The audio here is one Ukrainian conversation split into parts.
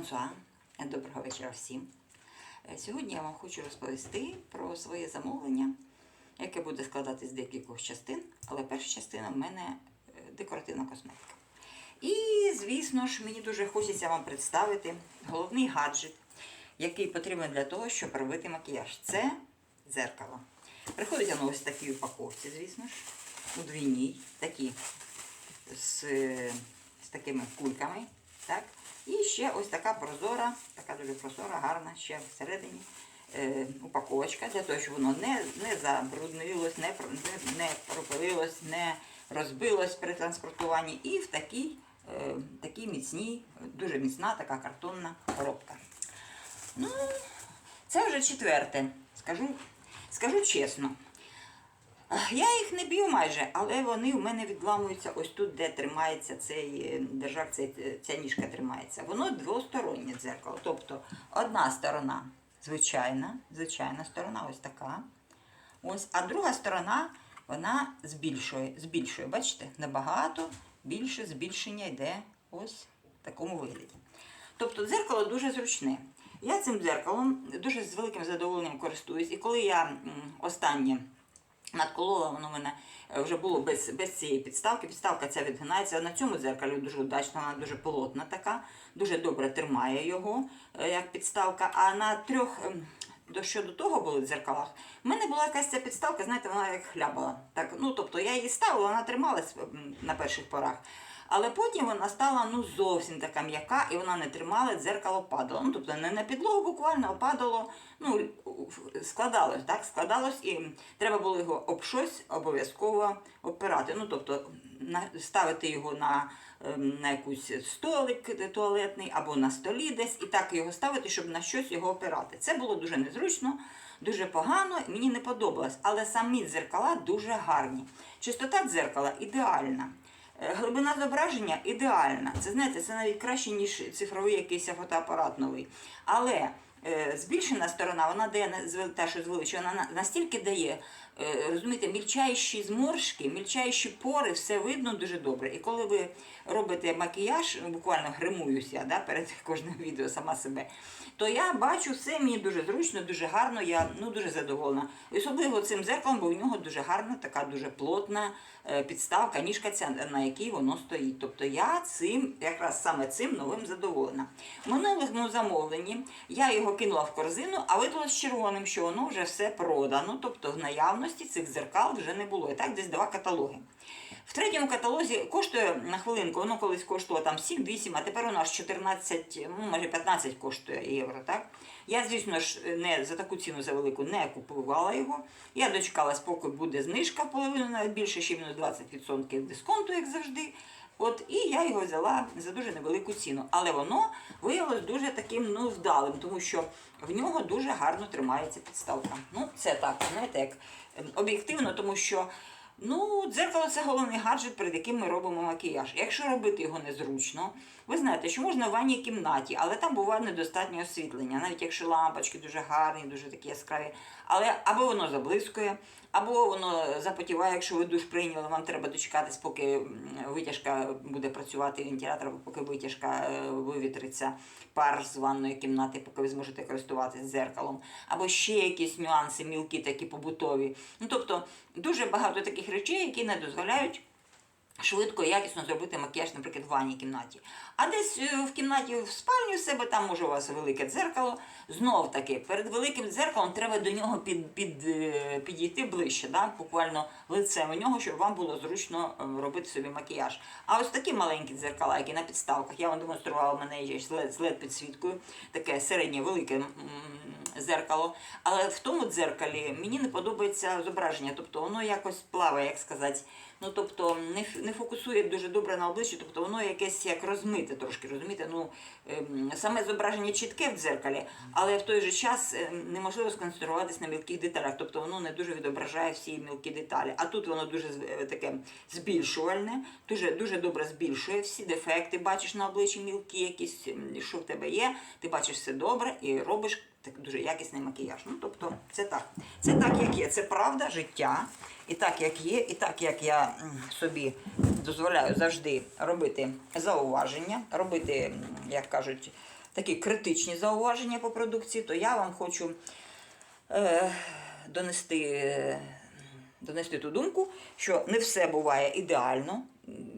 Франсуа. Доброго вечора всім. Е, Сьогодні я вам хочу розповісти про своє замовлення, яке буде складатися з декількох частин, але перша частина в мене е, декоративна косметика. І, звісно ж, мені дуже хочеться вам представити головний гаджет, який потрібен для того, щоб робити макіяж. Це дзеркало. Приходить воно ось в такій упаковці, звісно ж, у двійній, такі з, е, з такими кульками. Так? І ще ось така прозора, така дуже прозора, гарна ще всередині е, упаковочка, для того, щоб воно не, не забруднилось, не, не, пропилилось, не розбилось при транспортуванні. І в такій, е, такій міцній, дуже міцна така картонна коробка. Ну, це вже четверте. Скажу, скажу чесно. Я їх не б'ю майже, але вони в мене відламуються ось тут, де тримається цей е, держак, цей, е, ця ніжка тримається. Воно двостороннє дзеркало. Тобто одна сторона звичайна, звичайна сторона, ось така. Ось, а друга сторона вона збільшує. збільшує. Бачите, набагато більше збільшення йде ось в такому вигляді. Тобто дзеркало дуже зручне. Я цим дзеркалом дуже з великим задоволенням користуюсь. І коли я останнє надколола, воно в мене е, вже було без, без цієї підставки. Підставка ця відгинається. На цьому дзеркалі дуже удачно, вона дуже полотна така, дуже добре тримає його е, як підставка. А на трьох. ем, До щодо того були в дзеркалах. в мене була якась ця підставка, знаєте, вона як хлябала. Так, ну, тобто я її ставила, вона трималась на перших порах. Але потім вона стала ну, зовсім така м'яка, і вона не тримала, дзеркало падало. Ну, тобто не на підлогу буквально, а падало, ну, складалось, так, складалось, і треба було його об щось обов'язково опирати. Ну, тобто ставити його на, ем, на якийсь столик туалетний або на столі десь, і так його ставити, щоб на щось його опирати. Це було дуже незручно, дуже погано, мені не подобалось. Але самі дзеркала дуже гарні. Чистота дзеркала ідеальна. Е, Глибина зображення ідеальна. Це знаєте, це навіть краще, ніж цифровий якийсь фотоапарат новий. Але е, збільшена сторона, вона дає те, що звеличує, вона настільки дає, розумієте, мільчаючі зморшки, мільчаючі пори, все видно дуже добре. І коли ви робите макіяж, ну, буквально гримуюся да, перед кожним відео сама себе, то я бачу все, мені дуже зручно, дуже гарно, я ну, дуже задоволена. Особливо цим зеркалом, бо в нього дуже гарна, така дуже плотна е, підставка, ніжка ця, на якій воно стоїть. Тобто я цим, якраз саме цим новим задоволена. В минулому замовленні я його кинула в корзину, а видалось червоним, що воно вже все продано. Тобто в наявності цих зеркал вже не було. І так десь два каталоги. В третьому каталозі коштує на хвилинку, воно колись коштувало там 7-8, а тепер у нас 14, ну, може 15 коштує євро. так? Я, звісно ж, не за таку ціну за велику не купувала його. Я дочекалась, поки буде знижка половину, навіть більше, ще мінус 20% дисконту, як завжди. От, і я його взяла за дуже невелику ціну. Але воно виявилось дуже таким ну, вдалим, тому що в нього дуже гарно тримається підставка. Ну, це так, знаєте, як ем, об'єктивно, тому що Ну, дзеркало це головний гаджет, перед яким ми робимо макіяж. Якщо робити його незручно, ви знаєте, що можна в ванній кімнаті, але там буває недостатнє освітлення, навіть якщо лампочки дуже гарні, дуже такі яскраві. Але або воно заблискує, або воно запотіває, якщо ви душ прийняли, вам треба дочекатись, поки витяжка буде працювати вентилятор, поки витяжка е, вивітриться пар з ванної кімнати, поки ви зможете користуватися дзеркалом, або ще якісь нюанси, мілкі такі побутові. Ну тобто дуже багато таких речей, які не дозволяють. Швидко і якісно зробити макіяж, наприклад, в ванній кімнаті. А десь е, в кімнаті в спальні у себе, там може у вас велике дзеркало. Знов таки, перед великим дзеркалом треба до нього під, під, е, підійти ближче, да? буквально лицем у нього, щоб вам було зручно е, робити собі макіяж. А ось такі маленькі дзеркала, які на підставках, я вам демонструвала, мене з LED підсвіткою, таке середнє велике м, зеркало. Але в тому дзеркалі мені не подобається зображення, тобто воно якось плаває, як сказати. Ну, тобто не, не фокусує дуже добре на обличчі, тобто воно якесь як розмите трошки, розумієте? Ну, ем, саме зображення чітке в дзеркалі, але в той же час ем, неможливо сконцентруватись на мілких деталях, тобто воно не дуже відображає всі мілкі деталі. А тут воно дуже е, таке збільшувальне, дуже, дуже добре збільшує всі дефекти, бачиш на обличчі мілкі якісь, ем, що в тебе є, ти бачиш все добре і робиш так дуже якісний макіяж. Ну, тобто, це так. Це так, як є. Це правда життя. І так, як є, і так, як я собі дозволяю завжди робити зауваження, робити, як кажуть, такі критичні зауваження по продукції, то я вам хочу е, донести, донести ту думку, що не все буває ідеально,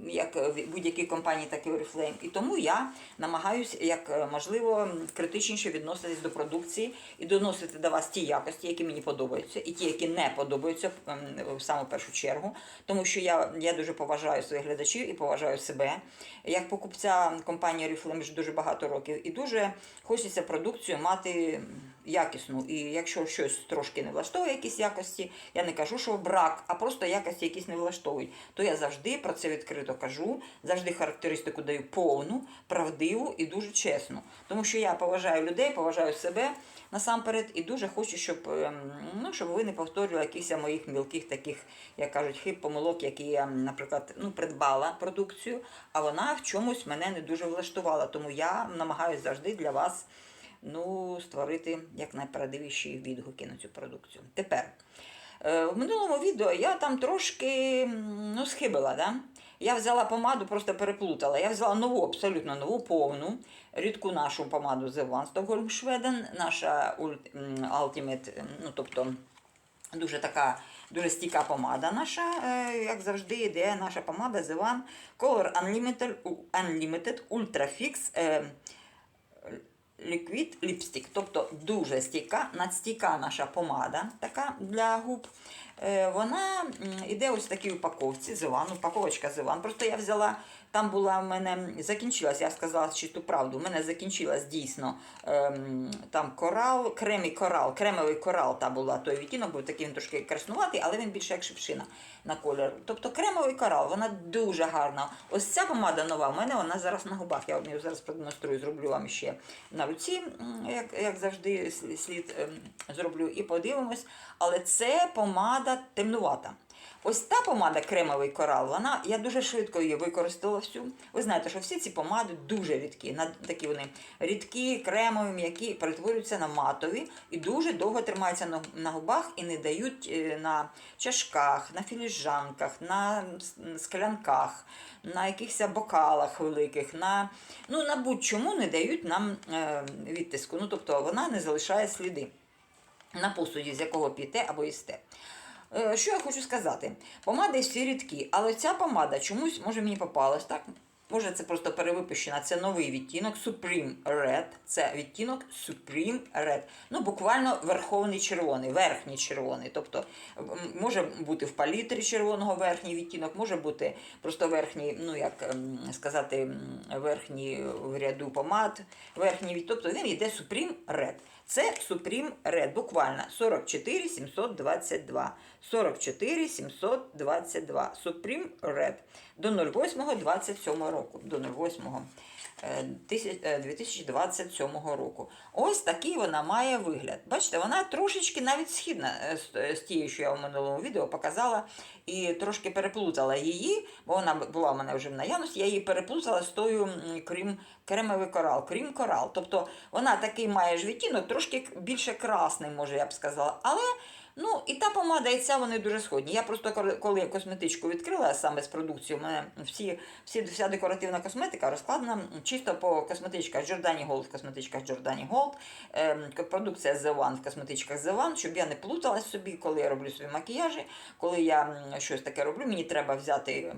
як в будь-якій компанії, так і Oriflame. І тому я намагаюся, як е, можливо, критичніше відноситись до продукції і доносити до вас ті якості, які мені подобаються, і ті, які не подобаються в саму першу чергу. Тому що я, я дуже поважаю своїх глядачів і поважаю себе. Як покупця компанії Oriflame вже дуже багато років, і дуже хочеться продукцію мати якісну. І якщо щось трошки не влаштовує якісь якості, я не кажу, що брак, а просто якості якісь не влаштовують, то я завжди про це відкрито кажу, завжди характеристику даю повну, правдиву і дуже чесну. Тому що я поважаю людей, поважаю себе насамперед, і дуже хочу, щоб, ем, ну, щоб ви не повторювали якихось моїх мілких таких, як кажуть, хиб, помилок, які я, наприклад, ну, придбала продукцію, а вона в чомусь мене не дуже влаштувала. Тому я намагаюся завжди для вас ну, створити якнайправдивіші відгуки на цю продукцію. Тепер, е, в минулому відео я там трошки ну, схибила. Да? Я взяла помаду, просто переплутала. Я взяла нову, абсолютно нову, повну, рідку нашу помаду The One Stockholm Schweden, наша Ultimate, ну, тобто дуже така дуже стійка помада наша, е, як завжди, йде наша помада The One Color Unlimited, Ultra Fix е, Liquid Lipstick. Тобто дуже стійка, надстійка наша помада така для губ. Е, Вона м, іде ось в такій упаковці, зиван, упаковочка зиван. Просто я взяла, там була в мене, закінчилась, я сказала чисту правду, в мене закінчилась дійсно ем, там корал, кремі корал, кремовий корал та була той відтінок, був такий він трошки краснуватий, але він більше як шипшина на колір. Тобто кремовий корал, вона дуже гарна. Ось ця помада нова, в мене вона зараз на губах. Я її зараз продемонструю, зроблю вам ще на руці, як, як завжди, слід ем, зроблю і подивимось. Але це помада темнувата. Ось та помада кремовий корал, вона я дуже швидко її використала всю. Ви знаєте, що всі ці помади дуже рідкі. Такі вони рідкі, кремові, м'які, перетворюються на матові і дуже довго тримаються на, на губах і не дають е, на чашках, на філіжанках, на склянках, на якихось бокалах великих, на, ну, на будь-чому не дають нам е, відтиску. Ну, тобто вона не залишає сліди на посуді, з якого п'єте або їсте. Е, Що я хочу сказати? Помади всі рідкі, але ця помада чомусь, може, мені попалась, так? Може, це просто перевипущена, це новий відтінок Supreme Red. Це відтінок Supreme Red. Ну, буквально верховний червоний, верхній червоний. Тобто може бути в палітрі червоного верхній відтінок, може бути просто верхній, ну як ем, сказати, верхній в ряду помад, верхній від- Тобто він йде Supreme Red. Це Supreme Red, буквально 44 722. 44 722. Supreme Red до 08.27 року. До 08 е, тисяч- е, 2027 року. Ось такий вона має вигляд. Бачите, вона трошечки навіть східна е, з- е, тією, що я в минулому відео показала, і трошки переплутала її, бо вона була в мене вже в наявності, я її переплутала з тою крім кремовий корал, крім корал. Тобто вона такий має ж відтінок, трошки більше красний, може я б сказала. Але Ну, і та помада, і ця вони дуже сходні. Я просто коли- косметичку відкрила саме з продукції, у мене всі, всі, вся декоративна косметика розкладена чисто по косметичках Giordani Gold, в косметичках Giordani Gold, ем, к- продукція The One в косметичках The One, щоб я не плуталась собі, коли я роблю свої макіяжі, коли я щось таке роблю, мені треба взяти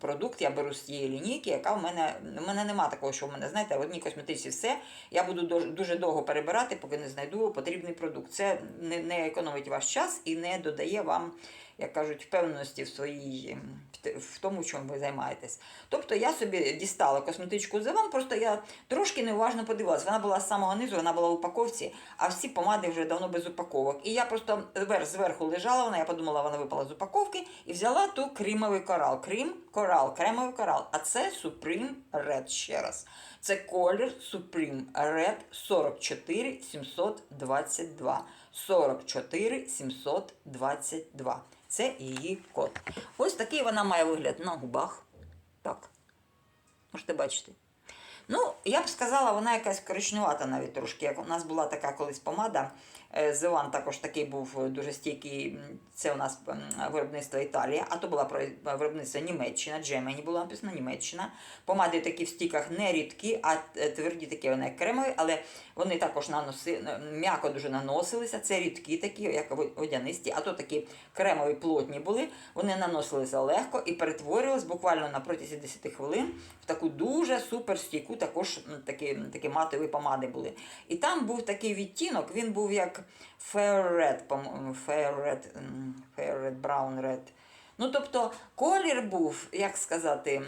продукт, я беру з тієї лінійки, яка в мене, в мене нема такого, що в мене, знаєте, в одній косметиці все, я буду дуже, довго перебирати, поки не знайду потрібний продукт. Це не, не економить ваш час і не додає вам, як кажуть, впевненості в своїй в тому, чим ви займаєтесь. Тобто я собі дістала косметичку The One, просто я трошки неуважно подивилася. Вона була з самого низу, вона була в упаковці, а всі помади вже давно без упаковок. І я просто зверху лежала вона, я подумала, вона випала з упаковки і взяла ту кремовий корал. Крім корал, кремовий корал. А це Supreme Red ще раз. Це колір Supreme Red 44 722. 44 722. Це її код. Ось такий вона має вигляд на губах. Так. Можете бачити. Ну, я б сказала, вона якась коричневата навіть трошки. Як у нас була така колись помада. Е, також такий був е, дуже стійкий. Це у нас виробництво Італія, а то була про- виробництво Німеччина, Джемені було написано Німеччина. Помади такі в стіках не рідкі, а е, тверді такі вони кремові, але вони також наноси, м'яко дуже наносилися. Це рідкі такі, як водянисті, а то такі кремові плотні були. Вони наносилися легко і перетворювалися буквально на протязі 10 хвилин в таку дуже супер стійку, також такі, такі матові помади були. І там був такий відтінок, він був як fair red, fair red, fair red, brown red. Ну, тобто колір був, як сказати,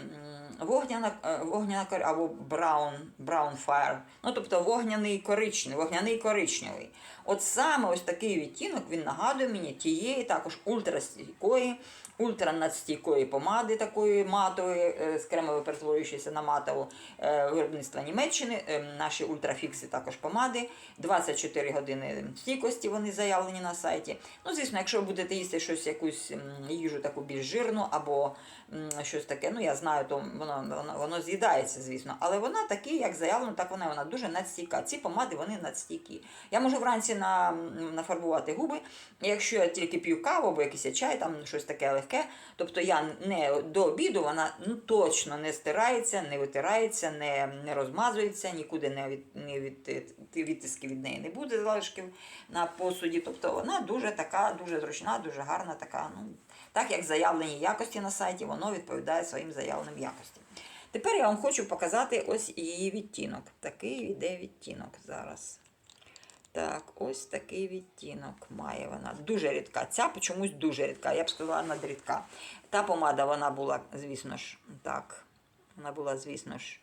вогняна, е, вогняна або brown, brown fire. Ну, тобто вогняний коричневий, вогняний коричневий. От саме ось такий відтінок він нагадує мені тієї також ультрастійкої, ультранадстійкої помади, такої матової, е, з кремової перетворюючися на матову е, виробництва Німеччини. Е, Наші ультрафікси також помади. 24 години стійкості вони заявлені на сайті. Ну, звісно, якщо ви будете їсти щось, якусь їжу таку більш жирну або щось таке, ну я знаю, то воно, воно, воно з'їдається, звісно. Але вона такі, як заявлено, так вона, вона дуже надстійка. Ці помади вони надстійкі. Я можу вранці на, нафарбувати губи, якщо я тільки п'ю каву або якийсь чай, там щось таке легке. Тобто я не до обіду вона ну, точно не стирається, не витирається, не, не розмазується, нікуди не від, не від, ті відтиски від неї не буде залишків на посуді. Тобто вона дуже така, дуже зручна, дуже гарна, така, ну, так як заявлені якості на сайті, воно відповідає своїм заявленим якостям. Тепер я вам хочу показати ось її відтінок. Такий йде відтінок зараз. Так, ось такий відтінок має вона. Дуже рідка. Ця чомусь дуже рідка. Я б сказала, надрідка. Та помада вона була, звісно ж, так. Вона була, звісно ж,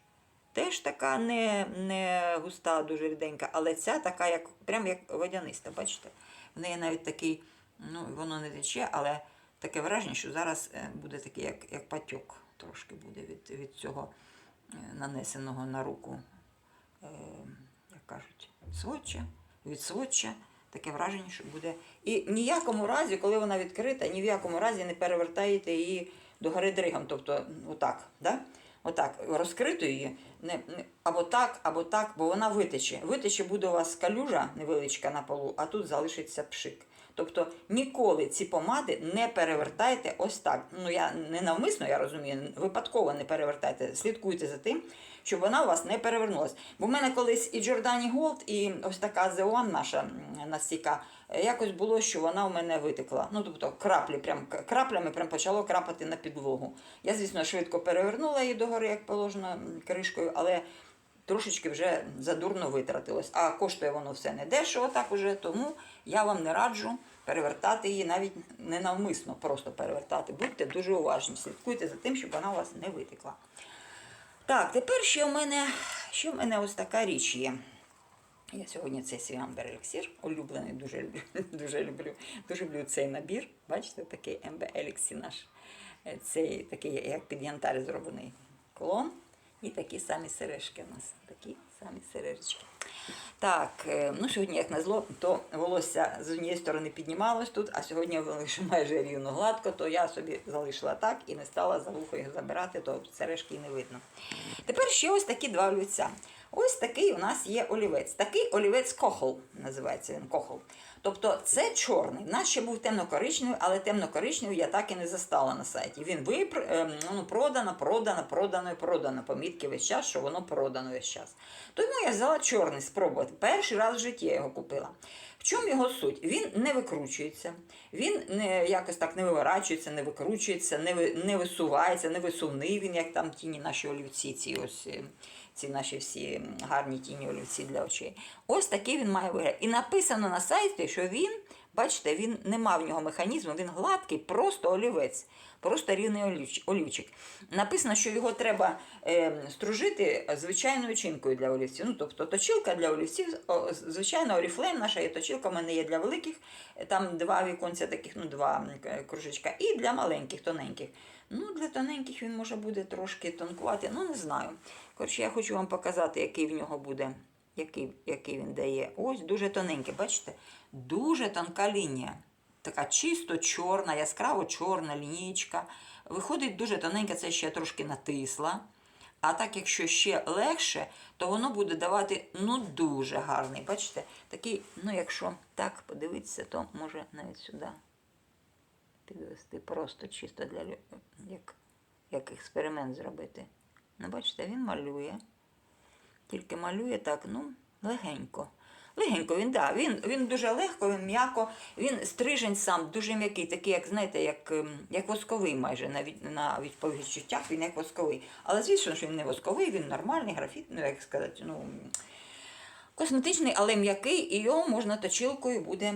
теж така не, не густа, дуже ріденька, але ця така, як, прям як водяниста, бачите? В неї навіть такий, ну, воно не тече, але таке враження, що зараз е, буде такий, як, як патьок трошки буде від, від цього е, нанесеного на руку, е, як кажуть, сводча, від сводча. Таке враження, що буде. І ніякому разі, коли вона відкрита, ні в якому разі не перевертаєте її до гори дригом. Тобто, отак, да? отак, розкрито її, не, не, або так, або так, бо вона витече. Витече буде у вас калюжа невеличка на полу, а тут залишиться пшик. Тобто ніколи ці помади не перевертайте ось так. Ну я не навмисно, я розумію, випадково не перевертайте. Слідкуйте за тим, щоб вона у вас не перевернулась. Бо в мене колись і Джордані Голд, і ось така Зеон наша м, настійка, е, якось було, що вона у мене витекла. Ну тобто краплі, прям краплями прям почало крапати на підлогу. Я, звісно, швидко перевернула її догори, як положено кришкою, але трошечки вже задурно витратилось. А коштує воно все не дешево так уже, тому я вам не раджу перевертати її навіть ненавмисно, просто перевертати. Будьте дуже уважні, слідкуйте за тим, щоб вона у вас не витекла. Так, тепер ще в мене, ще в мене ось така річ є. Я сьогодні цей свій Amber Elixir, улюблений, дуже люблю, дуже люблю, дуже люблю цей набір. Бачите, такий Amber Elixir наш. Е, Цей такий, як під янтар зроблений колон. І такі самі сережки у нас. Такі самі сережечки. Так, е, ну сьогодні, як назло, то волосся з однієї сторони піднімалось тут, а сьогодні воно майже рівно гладко, то я собі залишила так і не стала за вухо їх забирати, то сережки і не видно. Тепер ще ось такі два олівця. Ось такий у нас є олівець. Такий олівець кохол, називається він кохол. Тобто це чорний. У нас ще був темно-коричневий, але темно-коричневий я так і не застала на сайті. Він випр... ем, ну, продано, продано, продано продано. Помітки весь час, що воно продано весь час. Тому я взяла чорний спробувати. Перший раз в житті я його купила. В чому його суть? Він не викручується, він не, якось так не виворачується, не викручується, не, не висувається, не висувний він, як там тіні наші олівці, ці ось. Е, Ці наші всі гарні тіні олівці для очей. Ось такий він має вигляд. І написано на сайті, що він, бачите, він не мав в нього механізму, він гладкий, просто олівець, просто рівний олівчик. Написано, що його треба е, стружити звичайною чинкою для олівців. Ну, тобто точилка для олівців, звичайно, оріфлейм наша є точилка, в мене є для великих, е, там два віконця таких, ну, два кружечка, і для маленьких, тоненьких. Ну, для тоненьких він може буде трошки тонкувати, ну не знаю. Коротше, я хочу вам показати, який в нього буде, який, який він дає. Ось дуже тоненький, бачите? Дуже тонка лінія. Така чисто чорна, яскраво чорна лінієчка. Виходить дуже тоненька, це ще трошки натисла. А так, якщо ще легше, то воно буде давати ну дуже гарний. Бачите, такий, ну якщо так подивитися, то може навіть сюди підвести просто чисто для як, як експеримент зробити. Ну, бачите, він малює. Тільки малює так, ну, легенько. Легенько він, да, він, він дуже легко, він м'яко, він стрижень сам дуже м'який, такий, як знаєте, як, ем, як восковий майже на, від, на відчуттях він як восковий. Але звісно, що він не восковий, він нормальний, графіт, ну як сказати, ну. Косметичний, але м'який, і його можна точилкою буде.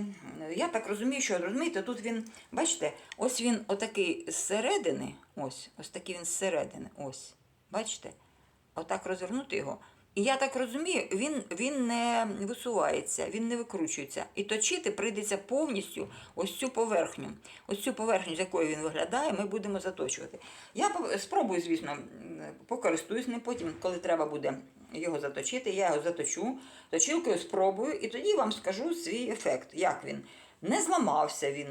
Я так розумію, що розумієте, тут він, бачите, ось він отакий зсередини, ось, ось такий він зсередини, ось. Бачите? Отак розвернути його. І я так розумію, він, він не висувається, він не викручується. І точити прийдеться повністю ось цю поверхню. Ось цю поверхню, з якої він виглядає, ми будемо заточувати. Я спробую, звісно, покористуюсь ним потім, коли треба буде його заточити, я його заточу, точилкою спробую, і тоді вам скажу свій ефект, як він. Не зламався він,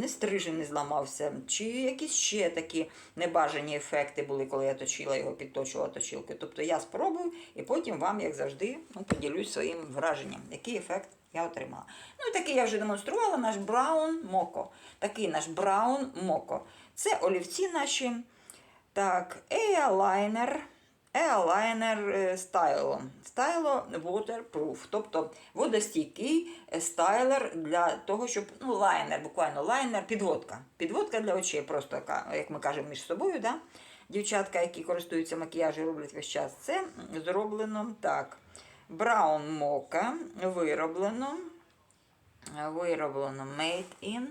не стрижень не зламався, чи якісь ще такі небажані ефекти були, коли я точила його, підточувала точилкою. Тобто я спробую і потім вам, як завжди, ну, поділюсь своїм враженням, який ефект я отримала. Ну такий я вже демонструвала наш Браун Моко. Такий наш Браун Моко. Це олівці наші. Так, Airliner. Airliner е, Stylo. Stylo Waterproof, тобто водостійкий стайлер для того, щоб ну, лайнер, буквально лайнер, підводка. Підводка для очей, просто як ми кажемо між собою. Да? Дівчатка, які користуються макіяжем, роблять весь час. Це зроблено так. Браун Мока вироблено. Вироблено Made in.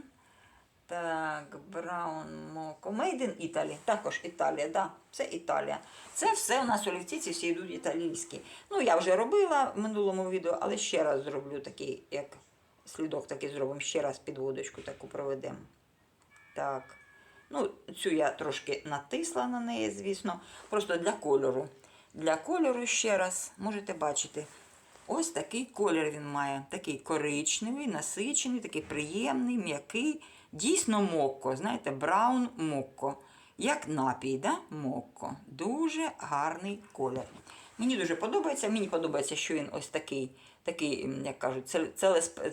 Так, Браун Моко. Made in Italy. Також Італія, да, це Італія. Це все у нас олівці, ці всі йдуть італійські. Ну, я вже робила в минулому відео, але ще раз зроблю такий, як слідок такий зробимо, ще раз підводочку таку проведемо. Так. Ну, цю я трошки натисла на неї, звісно, просто для кольору. Для кольору ще раз можете бачити. Ось такий колір він має. Такий коричневий, насичений, такий приємний, м'який. Дійсно мокко, знаєте, браун мокко. Як напій, да? мокко. Дуже гарний колір. Мені дуже подобається. Мені подобається, що він ось такий, такий як кажуть,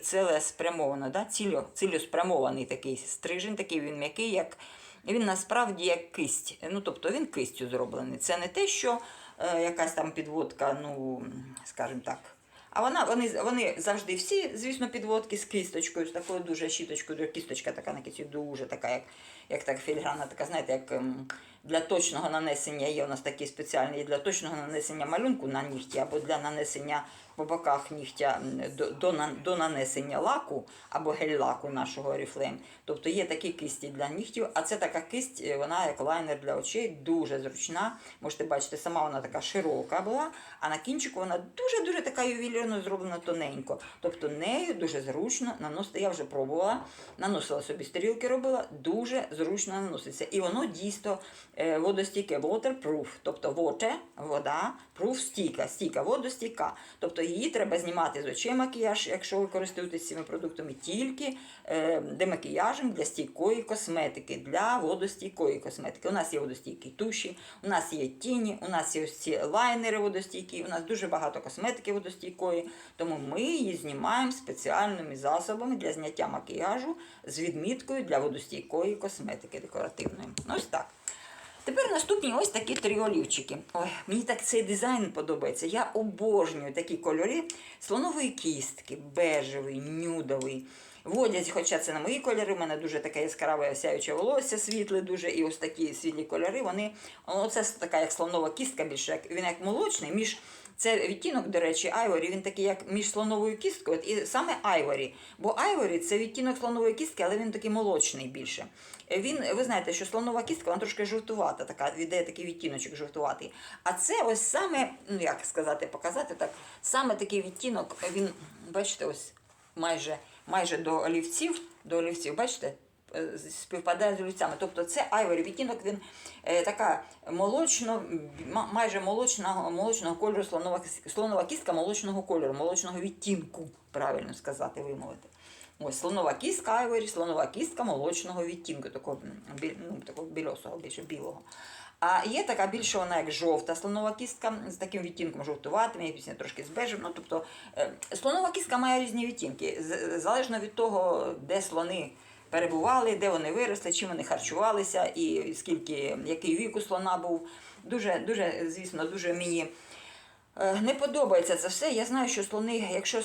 целеспрямовано, да? Цілю, цілеспрямований такий стрижень, такий він м'який, як він насправді як кисть. Ну, тобто він кистю зроблений. Це не те, що е, якась там підводка, ну, скажімо так. А вона, вони, вони завжди всі, звісно, підводки з кісточкою, з такою дуже щіточкою, кісточка така на кісті дуже така, як, як так філіграна, така, знаєте, як ем, для точного нанесення є у нас такі спеціальні, для точного нанесення малюнку на нігті або для нанесення по боках нігтя до, до, до нанесення лаку або гель-лаку нашого Oriflame. Тобто є такі кисті для нігтів, а це така кисть, е, вона як лайнер для очей, дуже зручна. Можете бачити, сама вона така широка була, а на кінчику вона дуже-дуже така ювелірно зроблена тоненько. Тобто нею дуже зручно наносити. Я вже пробувала, наносила собі стрілки, робила, дуже зручно наноситься. І воно дійсно е, водостійке, waterproof, тобто water, вода, proof стійка, стійка, водостійка. Тобто її треба знімати з очей макіяж, якщо ви користуєтесь цими продуктами, тільки е, демакіяжем для стійкої косметики, для водостійкої косметики. У нас є водостійкі туші, у нас є тіні, у нас є ось ці лайнери водостійкі, у нас дуже багато косметики водостійкої, тому ми її знімаємо спеціальними засобами для зняття макіяжу з відміткою для водостійкої косметики декоративної. Ось так. Тепер наступні ось такі три олівчики. Ой, мені так цей дизайн подобається. Я обожнюю такі кольори слонової кістки, бежевий, нюдовий. Водять, хоча це на мої кольори, у мене дуже таке яскраве осяюче волосся, світле дуже, і ось такі світлі кольори. Вони, оце така як слонова кістка більше, як, він як молочний, між це відтінок, до речі, айворі, він такий, як між слоновою кісткою, і саме айворі. Бо айворі це відтінок слонової кістки, але він такий молочний більше. Він, ви знаєте, що слонова кістка, вона трошки жовтувата, така, віддає такий відтіночок жовтуватий. А це ось саме, ну як сказати, показати так, саме такий відтінок, він, бачите, ось майже, майже до олівців, до олівців, бачите? Е, Співпадає з олівцями. Тобто це айворі відтінок, він е, така молочно, майже молочного, молочного кольору слонова, слонова кістка молочного кольору, молочного відтінку, правильно сказати, вимовити. Ось слонова кістка айворі, слонова кістка молочного відтінку, такого, ну, такого більосого, більше білого. А є така більше вона як жовта слонова кістка з таким відтінком жовтуватим, якось трошки з бежем. Ну, тобто е, слонова кістка має різні відтінки, залежно від того, де слони перебували, де вони виросли, чим вони харчувалися, і скільки, який вік у слона був. Дуже, дуже, звісно, дуже мені Е, Не подобається це все. Я знаю, що слони, якщо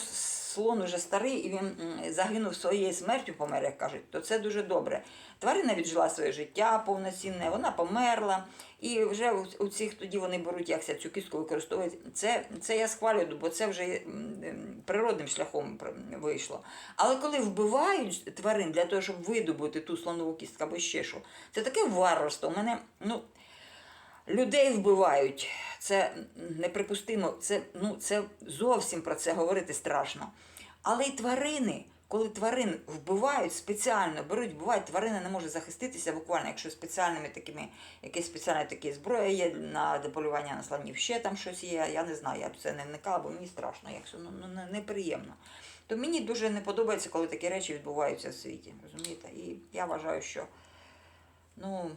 слон уже старий і він загинув своєю смертю, помер, як кажуть, то це дуже добре. Тварина віджила своє життя повноцінне, вона померла, і вже у, цих тоді вони беруть якся цю кістку використовують. Це, це я схвалюю, бо це вже природним шляхом вийшло. Але коли вбивають тварин для того, щоб видобути ту слонову кістку або ще що, це таке варварство. У мене, ну, Людей вбивають. Це неприпустимо. Це, ну, це зовсім про це говорити страшно. Але й тварини, коли тварин вбивають спеціально, беруть, вбивають, тварина не може захиститися буквально, якщо спеціальними такими, якісь спеціальні такі зброя є на для полювання на слонів, ще там щось є. Я не знаю, я б це не вникала, бо мені страшно, як це, ну, ну, неприємно. То мені дуже не подобається, коли такі речі відбуваються в світі. Розумієте? І я вважаю, що ну,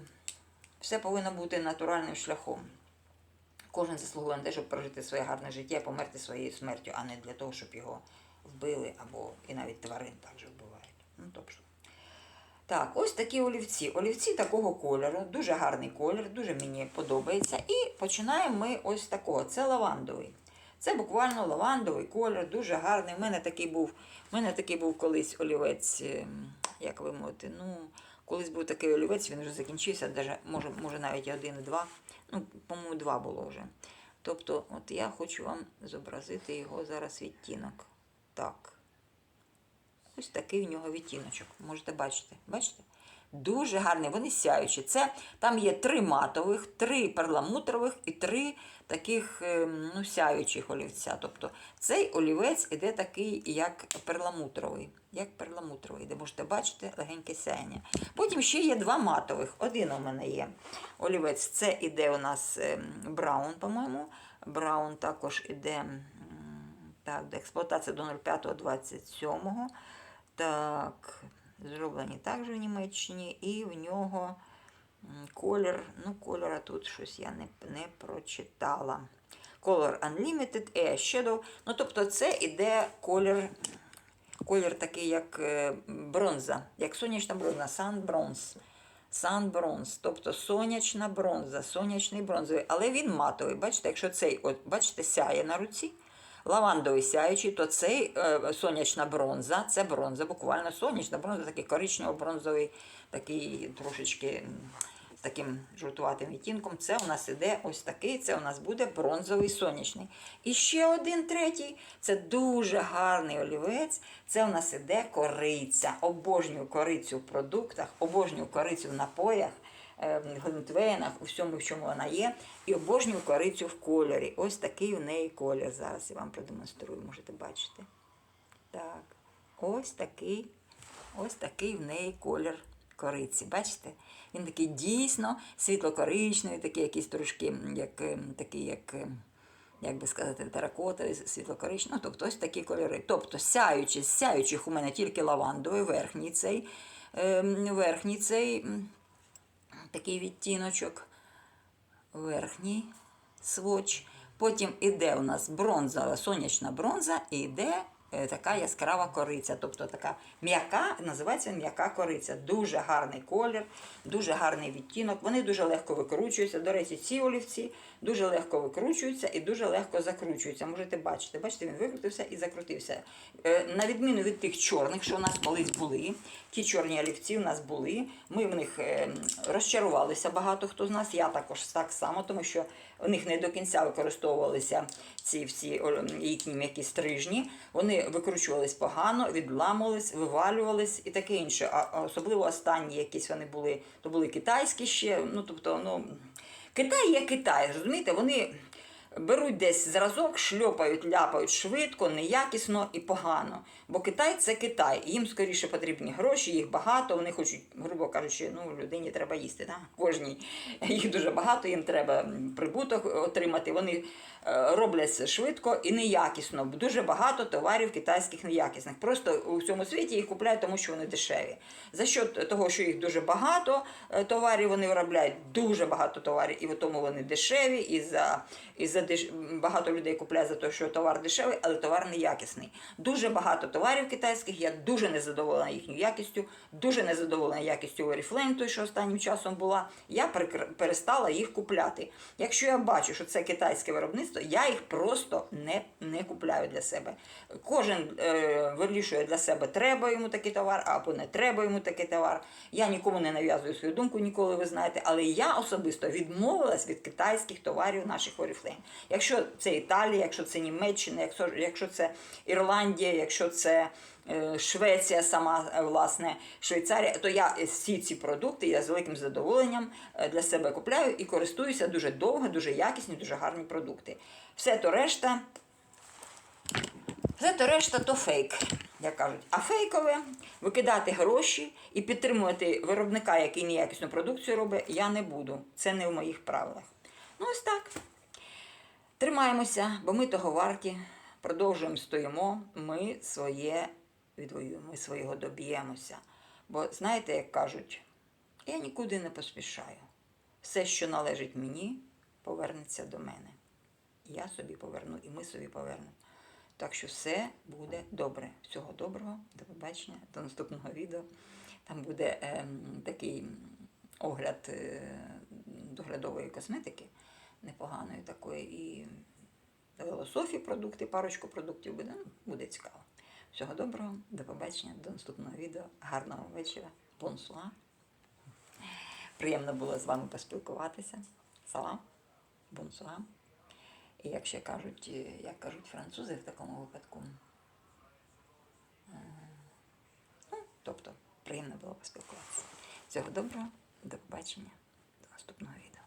все повинно бути натуральним шляхом. Кожен заслуговує на те, щоб прожити своє гарне життя, померти своєю смертю, а не для того, щоб його вбили, або і навіть тварин також вбивають. Ну, тобто. Так, ось такі олівці. Олівці такого кольору, дуже гарний колір, дуже мені подобається. І починаємо ми ось такого. Це лавандовий. Це буквально лавандовий колір, дуже гарний. У мене такий був, у мене такий був колись олівець, ем, як ви мовите, ну, колись був такий олівець, він вже закінчився, даже, може, може навіть один і два. Ну, по-моєму, два було вже. Тобто, от я хочу вам зобразити його зараз відтінок. Так. Ось такий в нього відтіночок. Можете бачити. Бачите? Дуже гарний, вони сяючі. Це там є три матових, три перламутрових і три таких ем, ну, сяючих олівця. Тобто цей олівець іде такий, як перламутровий. Як перламутровий, де можете бачити легеньке сяєння. Потім ще є два матових. Один у мене є олівець. Це іде у нас ем, Браун, по-моєму. Браун також іде так, до до 05.27. Так, зроблені також в Німеччині, і в нього колір, ну, кольора тут щось я не, не прочитала. Color Unlimited Air Shadow. Ну, тобто це іде колір, колір такий, як е, бронза, як сонячна бронза, Sun Bronze. Sun Bronze, тобто сонячна бронза, сонячний бронзовий, але він матовий. Бачите, якщо цей, от, бачите, сяє на руці, лавандовий сяючий, то цей е, сонячна бронза, це бронза, буквально сонячна бронза, такий коричнево-бронзовий, такий трошечки таким жовтуватим відтінком. Це у нас іде ось такий, це у нас буде бронзовий сонячний. І ще один третій, це дуже гарний олівець. Це у нас іде кориця. Обожнюю корицю в продуктах, обожнюю корицю в напоях. Е, В у всьому, в чому вона є, і обожнюю корицю в кольорі. Ось такий у неї колір. Зараз я вам продемонструю, можете бачити. Так, ось такий, ось такий в неї колір кориці. Бачите? Він такий дійсно світло-коричневий, такий якийсь трошки, як, ем, такий, як, ем, як би сказати, теракотовий, світло-коричневий. Ну, тобто ось такі кольори. Тобто сяючі, сяючих у мене тільки лавандовий, верхній цей, ем, верхній цей такий відтіночок верхній своч. Потім іде у нас бронзова, сонячна бронза, і йде така яскрава кориця. Тобто така м'яка, називається м'яка кориця. Дуже гарний колір, дуже гарний відтінок. Вони дуже легко викручуються. До речі, ці олівці дуже легко викручуються і дуже легко закручуються. Можете бачити. Бачите, він викрутився і закрутився. Е, На відміну від тих чорних, що у нас колись були, ті чорні олівці у нас були. Ми в них е, розчарувалися багато хто з нас. Я також так само, тому що у них не до кінця використовувалися ці всі їхні м'які стрижні. Вони викручувались погано, відламувались, вивалювались і таке інше. А особливо останні якісь вони були, то були китайські ще. Ну тобто, ну Китай є Китай, розумієте, вони. Беруть десь зразок, шльопають, ляпають швидко, неякісно і погано. Бо Китай це Китай. Їм скоріше потрібні гроші, їх багато. Вони хочуть, грубо кажучи, ну людині треба їсти. Да? Кожній їх дуже багато, їм треба прибуток отримати. Вони е, роблять це швидко і неякісно. Дуже багато товарів китайських неякісних. Просто у всьому світі їх купляють, тому що вони дешеві. За що того, що їх дуже багато е, товарів, вони виробляють дуже багато товарів, і тому вони дешеві, і за, і за деш... багато людей купляють за те, що товар дешевий, але товар неякісний. Дуже багато товарів китайських, я дуже незадоволена їхньою якістю, дуже незадоволена якістю Oriflame, той, що останнім часом була. Я перестала їх купляти. Якщо я бачу, що це китайське виробництво, я їх просто не, не купляю для себе. Кожен е, вирішує для себе, треба йому такий товар або не треба йому такий товар. Я нікому не нав'язую свою думку, ніколи ви знаєте, але я особисто відмовилась від китайських товарів наших Oriflame. Якщо це Італія, якщо це Німеччина, якщо, якщо це Ірландія, якщо це е, Швеція, сама е, власне Швейцарія, то я всі ці продукти я з великим задоволенням е, для себе купляю і користуюся дуже довго, дуже якісні, дуже гарні продукти. Все то решта. Все то решта то фейк, як кажуть. А фейкове викидати гроші і підтримувати виробника, який неякісну продукцію робить, я не буду. Це не в моїх правилах. Ну, ось так. Тримаємося, бо ми того варті. Продовжуємо стоїмо. Ми своє відвоюємо, ми свого доб'ємося. Бо знаєте, як кажуть, я нікуди не поспішаю. Все, що належить мені, повернеться до мене. Я собі поверну, і ми собі повернемо. Так що все буде добре. Всього доброго, до побачення, до наступного відео. Там буде ем, такий огляд е, доглядової косметики, непоганої такої, і велософі продукти, парочку продуктів буде. Ну, буде цікаво. Всього доброго, до побачення, до наступного відео. Гарного вечора. Бонсуа. Приємно було з вами поспілкуватися. Салам. Бонсуа. І як ще кажуть, як кажуть французи в такому випадку. е, Ну, тобто, приємно було поспілкуватися. Всього доброго, до побачення, до наступного відео.